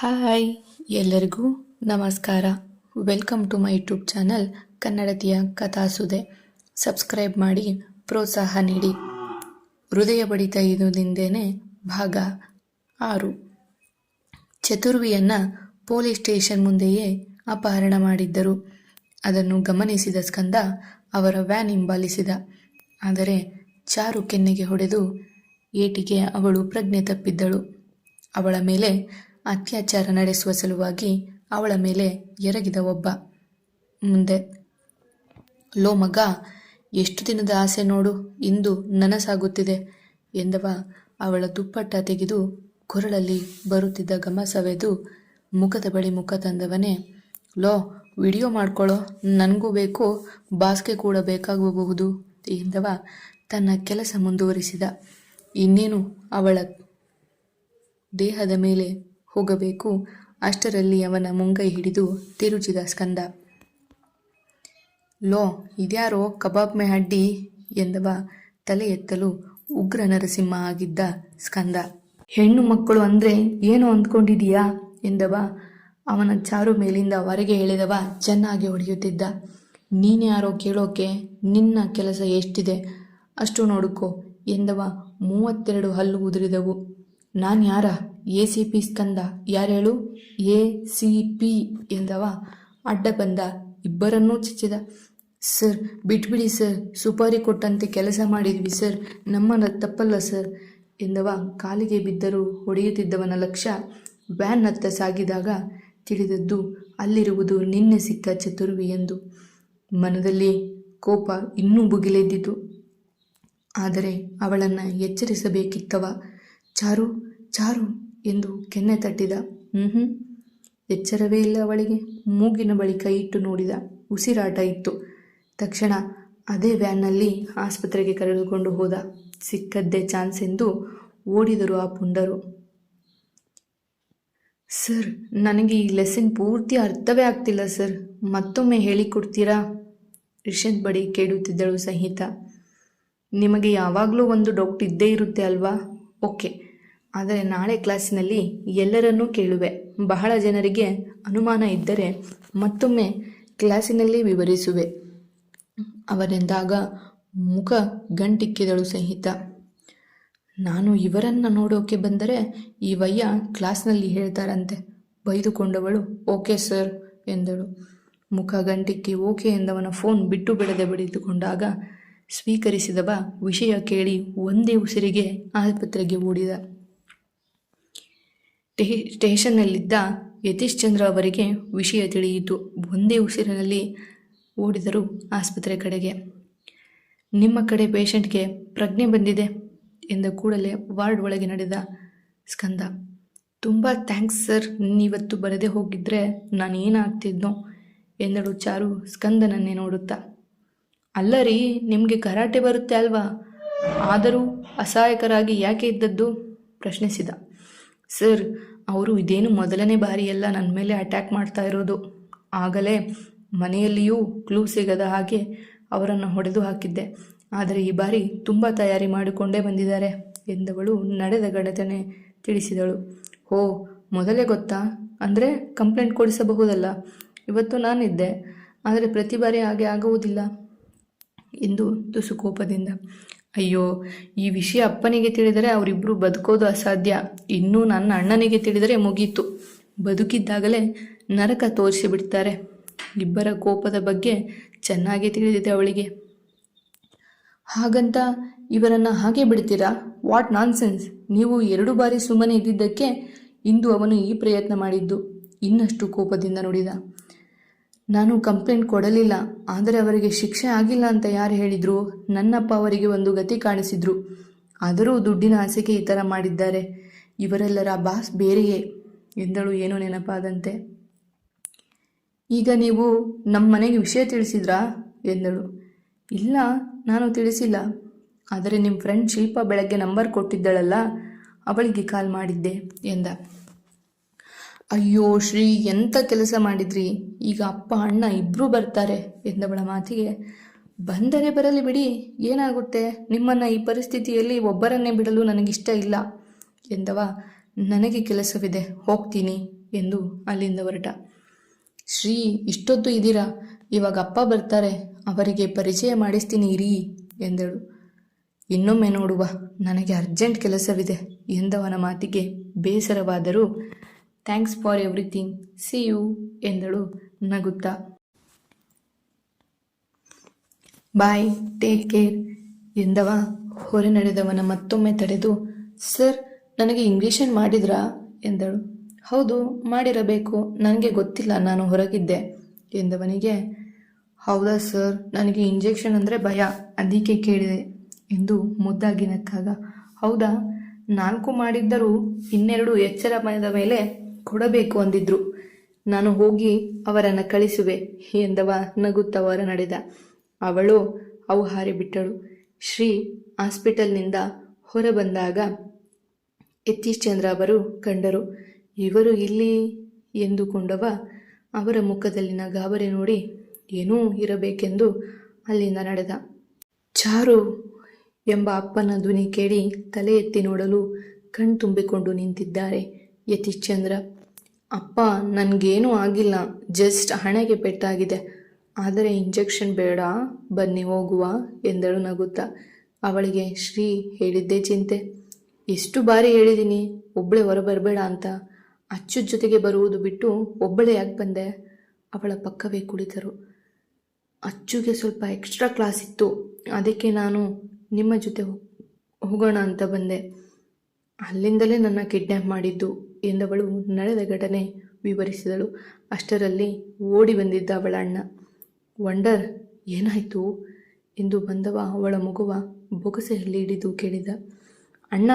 Hi ಎಲ್ಲರಿಗೂ ನಮಸ್ಕಾರ. Welcome to my YouTube channel ಕನ್ನಡತಿಯ ಕಥಾಸುದೆ. ಸಬ್ಸ್ಕ್ರೈಬ್ ಮಾಡಿ, ಪ್ರೋತ್ಸಾಹ ನೀಡಿ. ಹೃದಯ ಬಡಿತ ಇದುದಿಂದೇನೆ ಭಾಗ ಆರು. ಚತುರ್ವಿಯನ್ನ ಪೊಲೀಸ್ ಸ್ಟೇಷನ್ ಮುಂದೆಯೇ ಅಪಹರಣ ಮಾಡಿದ್ದರು. ಅದನ್ನು ಗಮನಿಸಿದ ಸ್ಕಂದ ಅವರ ವ್ಯಾನ್ ಹಿಂಬಾಲಿಸಿದ. ಆದರೆ ಚಾರು ಕೆನ್ನೆಗೆ ಹೊಡೆದು ಏಟಿಗೆ ಅವಳು ಪ್ರಜ್ಞೆ ತಪ್ಪಿದ್ದಳು. ಅವಳ ಮೇಲೆ ಅತ್ಯಾಚಾರ ನಡೆಸುವ ಸಲುವಾಗಿ ಅವಳ ಮೇಲೆ ಎರಗಿದ ಒಬ್ಬ. ಮುಂದೆ, ಲೋ ಮಗ, ಎಷ್ಟು ದಿನದ ಆಸೆ ನೋಡು, ಇಂದು ನನಸಾಗುತ್ತಿದೆ ಎಂದವ. ಅವಳ ದುಪ್ಪಟ್ಟ ತೆಗೆದು ಕೊರಳಲ್ಲಿ ಬರುತ್ತಿದ್ದ ಗಮಸವೆದು ಮುಖದ ಬಳಿ ಮುಖ ತಂದವನೇ, ಲೋ, ವಿಡಿಯೋ ಮಾಡ್ಕೊಳ್ಳೋ ನನಗೂ ಬೇಕು, ಬಾಸ್ಗೆ ಕೂಡ ಬೇಕಾಗಬಹುದು ಎಂದವ ತನ್ನ ಕೆಲಸ ಮುಂದುವರಿಸಿದ. ಇನ್ನೇನು, ಅವಳ ದೇಹದ ಮೇಲೆ ಹೋಗಬೇಕು. ಅಷ್ಟರಲ್ಲಿ ಅವನ ಮುಂಗೈ ಹಿಡಿದು ತಿರುಚಿದ ಸ್ಕಂದ. ಲೋ, ಇದ್ಯಾರೋ ಕಬಾಬ್ ಮೆ ಅಡ್ಡಿ ಎಂದವ ತಲೆ ಎತ್ತಲು ಉಗ್ರ ನರಸಿಂಹ ಆಗಿದ್ದ ಸ್ಕಂದ. ಹೆಣ್ಣು ಮಕ್ಕಳು ಅಂದ್ರೆ ಏನು ಅಂದ್ಕೊಂಡಿದೀಯಾ ಎಂದವ ಅವನ ಚಾರು ಮೇಲಿಂದ ಹೊರಗೆ ಎಳೆದವ ಚೆನ್ನಾಗಿ ಹೊಡೆಯುತ್ತಿದ್ದ. ನೀನ್ಯಾರೋ ಕೇಳೋಕೆ ನಿನ್ನ ಕೆಲಸ ಎಷ್ಟಿದೆ? ಅಷ್ಟು ನೋಡುಕೋ, ಎಂದವ ಮೂವತ್ತೆರಡು ಹಲ್ಲು ಉದುರಿದವು. ನಾನು ಯಾರ? A C P Skanda. ಯಾರೇಳು A C P ಎಂದವ. ಅಡ್ಡ ಬಂದ. ಇಬ್ಬರನ್ನೂ ಚಿಚ್ಚಿದ. ಸರ್, ಬಿಟ್ಬಿಡಿ ಸರ್. ಸುಪಾರಿ ಕೊಟ್ಟಂತೆ ಕೆಲಸ ಮಾಡಿದ್ವಿ ಸರ್. ನಮ್ಮ ತಪ್ಪಲ್ಲ ಸರ್ ಎಂದವ. ಕಾಲಿಗೆ ಬಿದ್ದರೂ ಹೊಡೆಯುತ್ತಿದ್ದವನ ಲಕ್ಷ್ಯ ವ್ಯಾನ್ನತ್ತ ಸಾಗಿದಾಗ ತಿಳಿದದ್ದು ಅಲ್ಲಿರುವುದು ನಿನ್ನೆ ಸಿಕ್ಕ ಚತುರ್ವಿ ಎಂದು. ಮನದಲ್ಲಿ ಕೋಪ ಇನ್ನೂ ಭುಗಿಲೆದ್ದಿತು. ಆದರೆ ಅವಳನ್ನು ಎಚ್ಚರಿಸಬೇಕಿತ್ತವ. ಚಾರು ಚಾರು ಎಂದು ಕೆನ್ನೆ ತಟ್ಟಿದ. ಹ್ಞೂ ಎಚ್ಚರವೇ ಇಲ್ಲ ಅವಳಿಗೆ. ಮೂಗಿನ ಬಳಿ ಕೈ ಇಟ್ಟು ನೋಡಿದ. ಉಸಿರಾಟ ಇತ್ತು. ತಕ್ಷಣ ಅದೇ ವ್ಯಾನ್ನಲ್ಲಿ ಆಸ್ಪತ್ರೆಗೆ ಕರೆದುಕೊಂಡು ಹೋದ. ಸಿಕ್ಕದ್ದೇ ಚಾನ್ಸ್ ಎಂದು ಓಡಿದರು ಆ ಪುಂಡರು. ಸರ್, ನನಗೆ ಈ ಲೆಸನ್ ಪೂರ್ತಿ ಅರ್ಥವೇ ಆಗ್ತಿಲ್ಲ ಸರ್. ಮತ್ತೊಮ್ಮೆ ಹೇಳಿಕೊಡ್ತೀರಾ? ರಿಷಂತ್ ಬಡಿ ಕೇಳುತ್ತಿದ್ದಳು ಸಹಿತ. ನಿಮಗೆ ಯಾವಾಗಲೂ ಒಂದು ಡೌಟ್ ಇದ್ದೇ ಇರುತ್ತೆ ಅಲ್ವಾ? ಓಕೆ. ಆದರೆ ನಾಳೆ ಕ್ಲಾಸಿನಲ್ಲಿ ಎಲ್ಲರನ್ನೂ ಕೇಳುವೆ. ಬಹಳ ಜನರಿಗೆ ಅನುಮಾನ ಇದ್ದರೆ ಮತ್ತೊಮ್ಮೆ ಕ್ಲಾಸಿನಲ್ಲಿ ವಿವರಿಸುವೆ. ಅವರೆಂದಾಗ ಮುಖ ಗಂಟಿಕ್ಕಿದಳು ಸಹಿತ. ನಾನು ಇವರನ್ನ ನೋಡೋಕೆ ಬಂದರೆ ಈ ವಯ್ಯ ಕ್ಲಾಸ್ನಲ್ಲಿ ಹೇಳ್ತಾರಂತೆ. ಬೈದುಕೊಂಡವಳು, ಓಕೆ ಸರ್ ಎಂದಳು. ಮುಖ ಗಂಟಿಕ್ಕಿ ಓಕೆ ಎಂದವನ ಫೋನ್ ಬಿಟ್ಟು ಬಿಡದೆ ಬಡಿದುಕೊಂಡಾಗ ಸ್ವೀಕರಿಸಿದವ ವಿಷಯ ಕೇಳಿ ಒಂದೇ ಉಸಿರಿಗೆ ಆಸ್ಪತ್ರೆಗೆ ಓಡಿದ. ಟೇ- ಸ್ಟೇಷನ್ನಲ್ಲಿದ್ದ ಯತೀಶ್ ಚಂದ್ರ ಅವರಿಗೆ ವಿಷಯ ತಿಳಿಯಿತು. ಒಂದೇ ಉಸಿರಿನಲ್ಲಿ ಓಡಿದರು ಆಸ್ಪತ್ರೆ ಕಡೆಗೆ. ನಿಮ್ಮ ಕಡೆ ಪೇಷಂಟ್ಗೆ ಪ್ರಜ್ಞೆ ಬಂದಿದೆ ಎಂದ ಕೂಡಲೇ ವಾರ್ಡ್ ಒಳಗೆ ನಡೆದ ಸ್ಕಂದ. ತುಂಬ ಥ್ಯಾಂಕ್ಸ್ ಸರ್ ನೀವತ್ತು ಬರದೆ ಹೋಗಿದ್ರೆ ನಾನು ಏನಾಗ್ತಿದ್ನೋ ಎಂದಳು ಚಾರು ಸ್ಕಂದನನ್ನೇ ನೋಡುತ್ತಾ. ಅಲ್ಲ ರೀ ನಿಮಗೆ ಕರಾಟೆ ಬರುತ್ತೆ ಅಲ್ವಾ? ಆದರೂ ಅಸಹಾಯಕರಾಗಿ ಯಾಕೆ ಇದ್ದದ್ದು? ಪ್ರಶ್ನಿಸಿದ. ಸರ್, ಅವರು ಇದೇನು ಮೊದಲನೇ ಬಾರಿಯೆಲ್ಲ ನನ್ನ ಮೇಲೆ ಅಟ್ಯಾಕ್ ಮಾಡ್ತಾ ಇರೋದು. ಆಗಲೇ ಮನೆಯಲ್ಲಿಯೂ ಕ್ಲೂ ಸಿಗದ ಹಾಗೆ ಅವರನ್ನು ಹೊಡೆದು ಹಾಕಿದ್ದೆ. ಆದರೆ ಈ ಬಾರಿ ತುಂಬ ತಯಾರಿ ಮಾಡಿಕೊಂಡೇ ಬಂದಿದ್ದಾರೆ ಎಂದವಳು ನಡೆದ ಘಟನೆ ತಿಳಿಸಿದಳು. ಹೋ, ಮೊದಲೇ ಗೊತ್ತಾ? ಅಂದರೆ ಕಂಪ್ಲೇಂಟ್ ಕೊಡಿಸಬಹುದಲ್ಲ? ಇವತ್ತು ನಾನಿದ್ದೆ, ಆದರೆ ಪ್ರತಿ ಬಾರಿ ಹಾಗೆ ಆಗುವುದಿಲ್ಲ. ಎಂದು ತುಸು ಕೋಪದಿಂದ ಅಯ್ಯೋ, ಈ ವಿಷಯ ಅಪ್ಪನಿಗೆ ತಿಳಿದರೆ ಅವರಿಬ್ಬರು ಬದುಕೋದು ಅಸಾಧ್ಯ. ಇನ್ನೂ ನನ್ನ ಅಣ್ಣನಿಗೆ ತಿಳಿದರೆ ಮುಗೀತು. ಬದುಕಿದ್ದಾಗಲೇ ನರಕ ತೋರಿಸಿಬಿಡ್ತಾರೆ. ಇಬ್ಬರ ಕೋಪದ ಬಗ್ಗೆ ಚೆನ್ನಾಗಿ ತಿಳಿದಿದೆ ಅವಳಿಗೆ. ಹಾಗಂತ ಇವರನ್ನು ಹಾಗೆ ಬಿಡ್ತೀರಾ? What nonsense. ನೀವು ಎರಡು ಬಾರಿ ಸುಮ್ಮನೆ ಇದ್ದಿದ್ದಕ್ಕೆ ಇಂದು ಅವನು ಈ ಪ್ರಯತ್ನ ಮಾಡಿದ್ದು. ಇನ್ನಷ್ಟು ಕೋಪದಿಂದ ನುಡಿದ. ನಾನು ಕಂಪ್ಲೇಂಟ್ ಕೊಡಲಿಲ್ಲ, ಆದರೆ ಅವರಿಗೆ ಶಿಕ್ಷೆ ಆಗಿಲ್ಲ ಅಂತ ಯಾರು ಹೇಳಿದ್ರು? ನನ್ನಪ್ಪ ಅವರಿಗೆ ಒಂದು ಗತಿ ಕಾಣಿಸಿದ್ರು. ಆದರೂ ದುಡ್ಡಿನ ಆಸೆಗೆ ಈ ಥರ ಮಾಡಿದ್ದಾರೆ. ಇವರೆಲ್ಲರ ಬಾಸ್ ಬೇರೆಯೇ ಎಂದಳು ಏನೋ ನೆನಪಾದಂತೆ. ಈಗ ನೀವು ನಮ್ಮ ಮನೆಗೆ ವಿಷಯ ತಿಳಿಸಿದ್ರಾ? ಎಂದಳು. ಇಲ್ಲ, ನಾನು ತಿಳಿಸಿಲ್ಲ. ಆದರೆ ನಿಮ್ಮ ಫ್ರೆಂಡ್ ಶಿಲ್ಪ ಬೆಳಗ್ಗೆ ನಂಬರ್ ಕೊಟ್ಟಿದ್ದಳಲ್ಲ, ಅವಳಿಗೆ ಕಾಲ್ ಮಾಡಿದ್ದೆ, ಎಂದ. ಅಯ್ಯೋ, ಶ್ರೀ ಎಂಥ ಕೆಲಸ ಮಾಡಿದ್ರಿ? ಈಗ ಅಪ್ಪ, ಅಣ್ಣ ಇಬ್ಬರೂ ಬರ್ತಾರೆ ಎಂದವಳ ಮಾತಿಗೆ. ಬಂದರೆ ಬರಲಿ ಬಿಡಿ, ಏನಾಗುತ್ತೆ? ನಿಮ್ಮನ್ನು ಈ ಪರಿಸ್ಥಿತಿಯಲ್ಲಿ ಒಬ್ಬರನ್ನೇ ಬಿಡಲು ನನಗಿಷ್ಟ ಇಲ್ಲ ಎಂದವ. ನನಗೆ ಕೆಲಸವಿದೆ, ಹೋಗ್ತೀನಿ ಎಂದು ಅಲ್ಲಿಂದ ಹೊರಟ. ಶ್ರೀ, ಇಷ್ಟೊತ್ತು ಇದ್ದೀರಾ? ಇವಾಗ ಅಪ್ಪ ಬರ್ತಾರೆ, ಅವರಿಗೆ ಪರಿಚಯ ಮಾಡಿಸ್ತೀನಿ ಇರಿ ಎಂದಳು. ಇನ್ನೊಮ್ಮೆ ನೋಡುವ, ನನಗೆ ಅರ್ಜೆಂಟ್ ಕೆಲಸವಿದೆ ಎಂದವನ ಮಾತಿಗೆ ಬೇಸರವಾದರೂ thanks for everything see you ಎಂದಳು ನಗುತ್ತಾ. ಬಾಯ್ ಟೇಕ್ ಕೇರ್ ಎಂದವ. ಹೊರೆ ನಡೆದವನ ಮತ್ತೊಮ್ಮೆ ತಡೆದು ಸರ್ ನನಗೆ ಇಂಗ್ಲೀಷನ್ ಮಾಡಿದ್ರಾ? ಎಂದಳು. ಹೌದು, ಮಾಡಿರಬೇಕು. ನನಗೆ ಗೊತ್ತಿಲ್ಲ. ನಾನು ಹೊರಗಿದ್ದೆ. ಎಂದವನಿಗೆ, ಹೌದಾ ಸರ್ ನನಗೆ ಇಂಜೆಕ್ಷನ್ ಅಂದರೆ ಭಯ. ಅದಕ್ಕೆ ಕೇಳಿದೆ ಎಂದು ಮುದ್ದಾಗಿ ನಕ್ಕಾಗ, ಹೌದಾ? ನಾಲ್ಕು ಮಾಡಿದ್ದರೂ ಇನ್ನೆರಡು ಎಚ್ಚರ ಮನದ ಮೇಲೆ ಕೊಡಬೇಕು ಅಂದಿದ್ರು. ನಾನು ಹೋಗಿ ಅವರನ್ನು ಕಳಿಸುವೆ ಎಂದವ ನಗುತ್ತವರ ನಡೆದ ಅವಳು ಅವು ಹಾರಿಬಿಟ್ಟಳು ಶ್ರೀ ಹಾಸ್ಪಿಟಲ್ನಿಂದ ಹೊರ ಬಂದಾಗ ಯತೀಶ್ ಚಂದ್ರ ಅವರು ಕಂಡರು. ಇವರು ಇಲ್ಲಿ ಎಂದುಕೊಂಡವ ಅವರ ಮುಖದಲ್ಲಿನ ಗಾಬರಿ ನೋಡಿ ಏನೂ ಇರಬೇಕೆಂದು ಅಲ್ಲಿಂದ ನಡೆದ. ಚಾರು ಎಂಬ ಅಪ್ಪನ ಧ್ವನಿ ಕೇಳಿ ತಲೆ ಎತ್ತಿ ನೋಡಲು ಕಣ್ತುಂಬಿಕೊಂಡು ನಿಂತಿದ್ದಾರೆ ಯತೀಶ್ ಚಂದ್ರ ಅಪ್ಪ, ನನಗೇನೂ ಆಗಿಲ್ಲ. ಜಸ್ಟ್ ಹಣೆಗೆ ಪೆಟ್ಟಾಗಿದೆ. ಆದರೆ ಇಂಜೆಕ್ಷನ್ ಬೇಡ, ಬನ್ನಿ ಹೋಗುವ ಎಂದಳು ನಗುತ್ತಾ. ಅವಳಿಗೆ, ಶ್ರೀ, ಹೇಳಿದ್ದೇ ಚಿಂತೆ. ಎಷ್ಟು ಬಾರಿ ಹೇಳಿದ್ದೀನಿ ಒಬ್ಬಳೇ ಹೊರಬರಬೇಡ ಅಂತ. ಅಚ್ಚು ಜೊತೆಗೆ ಬರುವುದು ಬಿಟ್ಟು ಒಬ್ಬಳೆ ಯಾಕೆ ಬಂದೆ? ಅವಳ ಪಕ್ಕವೇ ಕುಳಿತರು. ಅಚ್ಚುಗೆ ಸ್ವಲ್ಪ ಎಕ್ಸ್ಟ್ರಾ ಕ್ಲಾಸ್ ಇತ್ತು. ಅದಕ್ಕೆ ನಾನು ನಿಮ್ಮ ಜೊತೆ ಹೋಗೋಣ ಅಂತ ಬಂದೆ. ಅಲ್ಲಿಂದಲೇ ನನ್ನ ಕಿಡ್ನ್ಯಾಪ್ ಮಾಡಿದ್ದು. ಎಂದವಳು ನಡೆದ ಘಟನೆ ವಿವರಿಸಿದಳು. ಅಷ್ಟರಲ್ಲಿ ಓಡಿ ಬಂದಿದ್ದ ಅವಳ ಅಣ್ಣ, ವಂಡರ್, ಏನಾಯಿತು? ಎಂದು ಬಂದವ ಅವಳ ಮಗುವ ಬೊಗಸೆಯಲ್ಲಿ ಹಿಡಿದು ಕೇಳಿದ. ಅಣ್ಣ,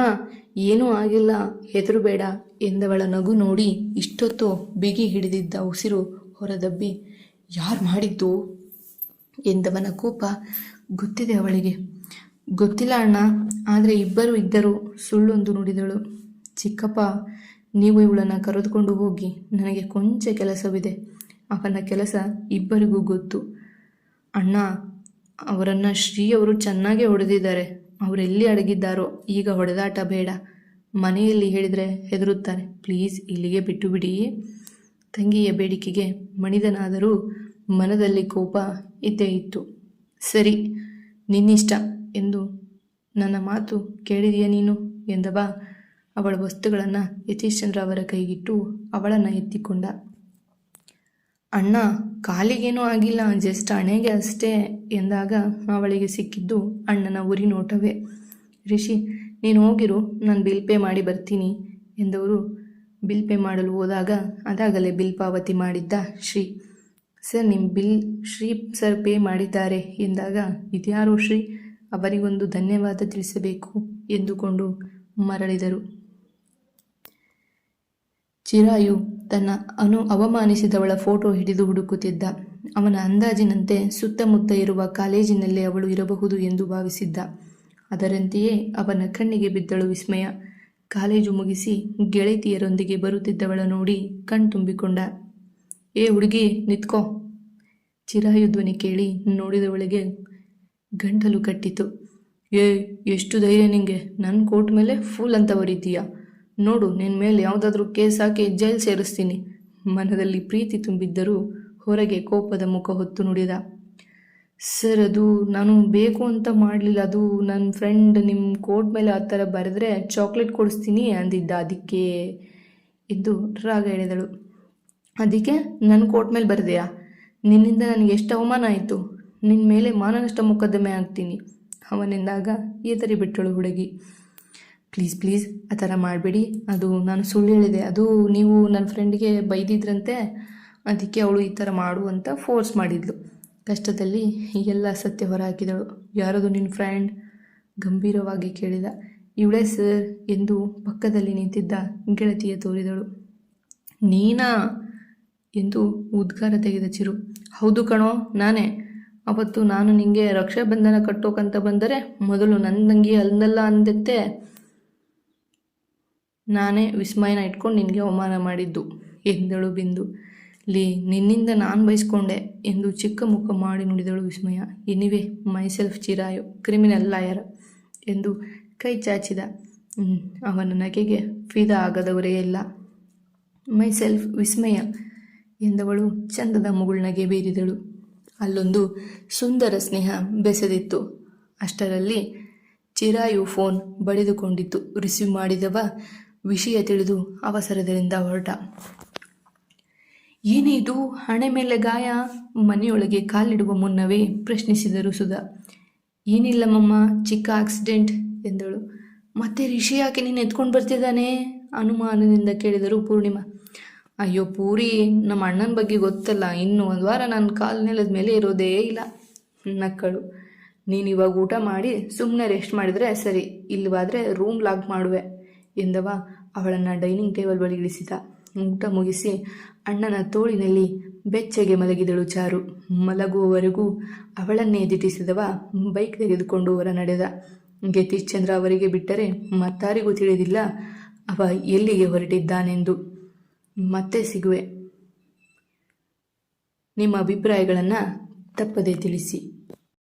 ಏನೂ ಆಗಿಲ್ಲ ಹೆದರುಬೇಡ ಎಂದವಳ ನಗು ನೋಡಿ ಇಷ್ಟೊತ್ತು ಬಿಗಿ ಹಿಡಿದಿದ್ದ ಉಸಿರು ಹೊರದಬ್ಬಿ, ಯಾರು ಮಾಡಿದ್ದು? ಎಂದವನ ಕೋಪ ಗೊತ್ತಿದೆ ಅವಳಿಗೆ. ಗೊತ್ತಿಲ್ಲ ಅಣ್ಣ, ಆದರೆ ಇಬ್ಬರು ಇದ್ದರು, ಸುಳ್ಳೊಂದು ನುಡಿದಳು ಚಿಕ್ಕಪ್ಪ. ನೀವು ಇವಳನ್ನು ಕರೆದುಕೊಂಡು ಹೋಗಿ, ನನಗೆ ಕೊಂಚ ಕೆಲಸವಿದೆ. ಅವನ ಕೆಲಸ ಇಬ್ಬರಿಗೂ ಗೊತ್ತು. ಅಣ್ಣ, ಅವರನ್ನು ಶ್ರೀ ಅವರು ಚೆನ್ನಾಗೇ ಹೊಡೆದಿದ್ದಾರೆ. ಅವರೆಲ್ಲಿ ಅಡಗಿದ್ದಾರೋ ಈಗ ಹೊಡೆದಾಟ ಬೇಡ. ಮನೆಯಲ್ಲಿ ಹೇಳಿದರೆ ಹೆದರುತ್ತಾರೆ. ಪ್ಲೀಸ್, ಇಲ್ಲಿಗೆ ಬಿಟ್ಟು ಬಿಡಿ ತಂಗಿಯ ಬೇಡಿಕೆಗೆ ಮಣಿದನಾದರೂ ಮನದಲ್ಲಿ ಕೋಪ ಇದ್ದೇ ಇತ್ತು. ಸರಿ, ನಿನ್ನಿಷ್ಟ ಎಂದು ನನ್ನ ಮಾತು ಕೇಳಿದೆಯಾ ನೀನು? ಎಂದವ ಅವಳ ವಸ್ತುಗಳನ್ನು ಯತೀಶ್ಚಂದ್ರ ಅವರ ಕೈಗಿಟ್ಟು ಅವಳನ್ನು ಎತ್ತಿಕೊಂಡ. ಅಣ್ಣ, ಕಾಲಿಗೇನೂ ಆಗಿಲ್ಲ ಜಸ್ಟ್ ಹಣೆಗೆ ಅಷ್ಟೇ ಎಂದಾಗ ಅವಳಿಗೆ ಸಿಕ್ಕಿದ್ದು ಅಣ್ಣನ ಉರಿ ನೋಟವೇ. ರಿಷಿ, ನೀನು ಹೋಗಿರು, ನಾನು ಬಿಲ್ ಪೇ ಮಾಡಿ ಬರ್ತೀನಿ, ಎಂದವರು ಬಿಲ್ ಪೇ ಮಾಡಲು ಹೋದಾಗ ಅದಾಗಲೇ ಬಿಲ್ ಪಾವತಿ ಮಾಡಿದ್ದ ಶ್ರೀ. ಸರ್ ನಿಮ್ಮ ಬಿಲ್, ಶ್ರೀ ಸರ್ ಪೇ ಮಾಡಿದ್ದಾರೆ, ಎಂದಾಗ, ಇದ್ಯಾರೋ ಶ್ರೀ? ಅವರಿಗೊಂದು ಧನ್ಯವಾದ ತಿಳಿಸಬೇಕು, ಎಂದುಕೊಂಡು ಮರಳಿದರು. ಚಿರಾಯು ತನ್ನ ಅನು ಅವಮಾನಿಸಿದವಳ ಫೋಟೋ ಹಿಡಿದು ಹುಡುಕುತ್ತಿದ್ದ. ಅವನ ಅಂದಾಜಿನಂತೆ ಸುತ್ತಮುತ್ತ ಇರುವ ಕಾಲೇಜಿನಲ್ಲಿ ಅವಳು ಇರಬಹುದು ಎಂದು ಭಾವಿಸಿದ್ದ. ಅದರಂತೆಯೇ ಅವನ ಕಣ್ಣಿಗೆ ಬಿದ್ದಳು ವಿಸ್ಮಯ. ಕಾಲೇಜು ಮುಗಿಸಿ ಗೆಳತಿಯರೊಂದಿಗೆ ಬರುತ್ತಿದ್ದವಳ ನೋಡಿ ಕಣ್ತುಂಬಿಕೊಂಡ ಏ ಹುಡುಗಿ, ನಿತ್ಕೋ. ಚಿರಾಯು ಧ್ವನಿ ಕೇಳಿ ನೋಡಿದವಳಿಗೆ ಗಂಟಲು ಕಟ್ಟಿತು. ಏ ಎಷ್ಟು ಧೈರ್ಯ ನಿಂಗೆ. ನನ್ನ ಕೋಟ್ ಮೇಲೆ ಫುಲ್ ಅಂತ ಬರೀತೀಯ ನೋಡು ನಿನ್ನ ಮೇಲೆ ಯಾವುದಾದ್ರೂ ಕೇಸ್ ಹಾಕಿ ಜೈಲ್ ಸೇರಿಸ್ತೀನಿ. ಮನದಲ್ಲಿ ಪ್ರೀತಿ ತುಂಬಿದ್ದರೂ ಹೊರಗೆ ಕೋಪದ ಮುಖ ಹೊತ್ತು ನುಡಿದ. ಸರ್, ಅದು ನಾನು ಬೇಕು ಅಂತ ಮಾಡಲಿಲ್ಲ. ಅದು ನನ್ನ ಫ್ರೆಂಡ್ ನಿಮ್ಮ ಕೋಟ್ ಮೇಲೆ ಆ ಥರ ಬರೆದ್ರೆ ಚಾಕ್ಲೇಟ್ ಕೊಡಿಸ್ತೀನಿ ಅಂದಿದ್ದ ಅದಕ್ಕೆ ಎಂದು ರಾಗ ಹೇಳಿದಳು ಅದಕ್ಕೆ ನನ್ನ ಕೋಟ್ ಮೇಲೆ ಬರೆದೆಯಾ? ನಿನ್ನಿಂದ ನನಗೆ ಎಷ್ಟು ಅವಮಾನ ಆಯಿತು? ನಿನ್ನ ಮೇಲೆ ಮಾನನಷ್ಟ ಮೊಕದ್ದಮೆ ಆಗ್ತೀನಿ ಅವನೆಂದಾಗ ಏತರಿ ಬಿಟ್ಟಳು ಹುಡುಗಿ. ಪ್ಲೀಸ್ ಪ್ಲೀಸ್ ಆ ಥರ ಮಾಡಬೇಡಿ. ಅದು ನಾನು ಸುಳ್ಳು ಹೇಳಿದೆ. ಅದು ನೀವು ನನ್ನ ಫ್ರೆಂಡಿಗೆ ಬೈದಿದ್ರಂತೆ, ಅದಕ್ಕೆ ಅವಳು ಈ ಥರ ಮಾಡು ಅಂತ ಫೋರ್ಸ್ ಮಾಡಿದ್ಲು. ಕಷ್ಟದಲ್ಲಿ ಎಲ್ಲ ಸತ್ಯ ಹೊರ ಹಾಕಿದಳು ಯಾರದು ನಿನ್ನ ಫ್ರೆಂಡ್ ಗಂಭೀರವಾಗಿ ಕೇಳಿದ. ಇವಳೇ ಸರ್ ಎಂದು ಪಕ್ಕದಲ್ಲಿ ನಿಂತಿದ್ದ ಗೆಳತಿಯ ತೋರಿದಳು. ನೀನಾ? ಎಂದು ಉದ್ಗಾರ ತೆಗೆದ ಚಿರು. ಹೌದು ಕಣೋ, ನಾನೇ. ಅವತ್ತು ನಾನು ನಿಂಗೆ ರಕ್ಷಾಬಂಧನ ಕಟ್ಟೋಕಂತ ಬಂದರೆ ಮೊದಲು ನನ್ನ ತಂಗಿ ಅಲ್ಲಲ್ಲ ಅಂದತ್ತೆ ನಾನೇ ವಿಸ್ಮಯನ ಇಟ್ಕೊಂಡು ನಿನಗೆ ಅವಮಾನ ಮಾಡಿದ್ದು, ಎಂದಳು ಬಿಂದು. ಲೀ, ನಿನ್ನಿಂದ ನಾನು ಬಯಸ್ಕೊಂಡೆ, ಎಂದು ಚಿಕ್ಕ ಮುಖ ಮಾಡಿ ನುಡಿದಳು Vismaya. Anyway myself Chirayu, criminal lawyer, ಎಂದು ಕೈ ಚಾಚಿದ. ಅವನ ನಗೆಗೆ ಫಿದಾ ಆಗದವರೇ ಇಲ್ಲ. ಮೈ ಸೆಲ್ಫ್ ವಿಸ್ಮಯ, ಎಂದವಳು ಚಂದದ ಮುಗುಳ್ನಗೆ ಬೀರಿದಳು. ಅಲ್ಲೊಂದು ಸುಂದರ ಸ್ನೇಹ ಬೆಸೆದಿತ್ತು. ಅಷ್ಟರಲ್ಲಿ ಚಿರಾಯು ಫೋನ್ ಬಡಿದುಕೊಂಡಿತ್ತು. ರಿಸೀವ್ ಮಾಡಿದವ ವಿಷಯ ತಿಳಿದು ಅವಸರದಿಂದ ಹೊರಟ. ಏನಿದು ಹಣೆ ಮೇಲೆ ಗಾಯ? ಮನೆಯೊಳಗೆ ಕಾಲಿಡುವ ಮುನ್ನವೇ ಪ್ರಶ್ನಿಸಿದರು ಸುಧಾ. ಏನಿಲ್ಲಮ್ಮ ಚಿಕ್ಕ ಆಕ್ಸಿಡೆಂಟ್ ಎಂದಳು. ಮತ್ತೆ ರಿಷಿ ಯಾಕೆ ನೀನು ಎತ್ಕೊಂಡು ಬರ್ತಿದ್ದಾನೆ? ಅನುಮಾನದಿಂದ ಕೇಳಿದರು ಪೂರ್ಣಿಮಾ. ಅಯ್ಯೋ ಪೂರಿ, ನಮ್ಮ ಅಣ್ಣನ ಬಗ್ಗೆ ಗೊತ್ತಲ್ಲ. ಇನ್ನು ಒಂದು ವಾರ ನನ್ನ ಕಾಲು ನೆಲದ ಮೇಲೆ ಇರೋದೇ ಇಲ್ಲ, ನಕ್ಕಳು. ನೀನು ಇವಾಗ ಊಟ ಮಾಡಿ ಸುಮ್ಮನೆ ರೆಸ್ಟ್ ಮಾಡಿದರೆ ಸರಿ. ಇಲ್ಲವಾದರೆ ರೂಮ್ ಲಾಕ್ ಮಾಡುವೆ. ಎಂದವ. ಅವಳನ್ನು ಡೈನಿಂಗ್ ಟೇಬಲ್ ಬಳಿ ಇಳಿಸಿದ. ಊಟ ಮುಗಿಸಿ ಅಣ್ಣನ ತೋಳಿನಲ್ಲಿ ಬೆಚ್ಚಗೆ ಮಲಗಿದಳು ಚಾರು. ಮಲಗುವವರೆಗೂ ಅವಳನ್ನೇ ದಿಟಿಸಿದವ ಬೈಕ್ ತೆಗೆದುಕೊಂಡು ಹೊರ ನಡೆದ. ಚಂದ್ರ ಅವರಿಗೆ ಬಿಟ್ಟರೆ ಮತ್ತಾರಿಗೂ ತಿಳಿದಿಲ್ಲ ಅವ ಎಲ್ಲಿಗೆ ಹೊರಟಿದ್ದಾನೆಂದು. ಮತ್ತೆ ಸಿಗುವೆ. ನಿಮ್ಮ ಅಭಿಪ್ರಾಯಗಳನ್ನು ತಪ್ಪದೇ ತಿಳಿಸಿ.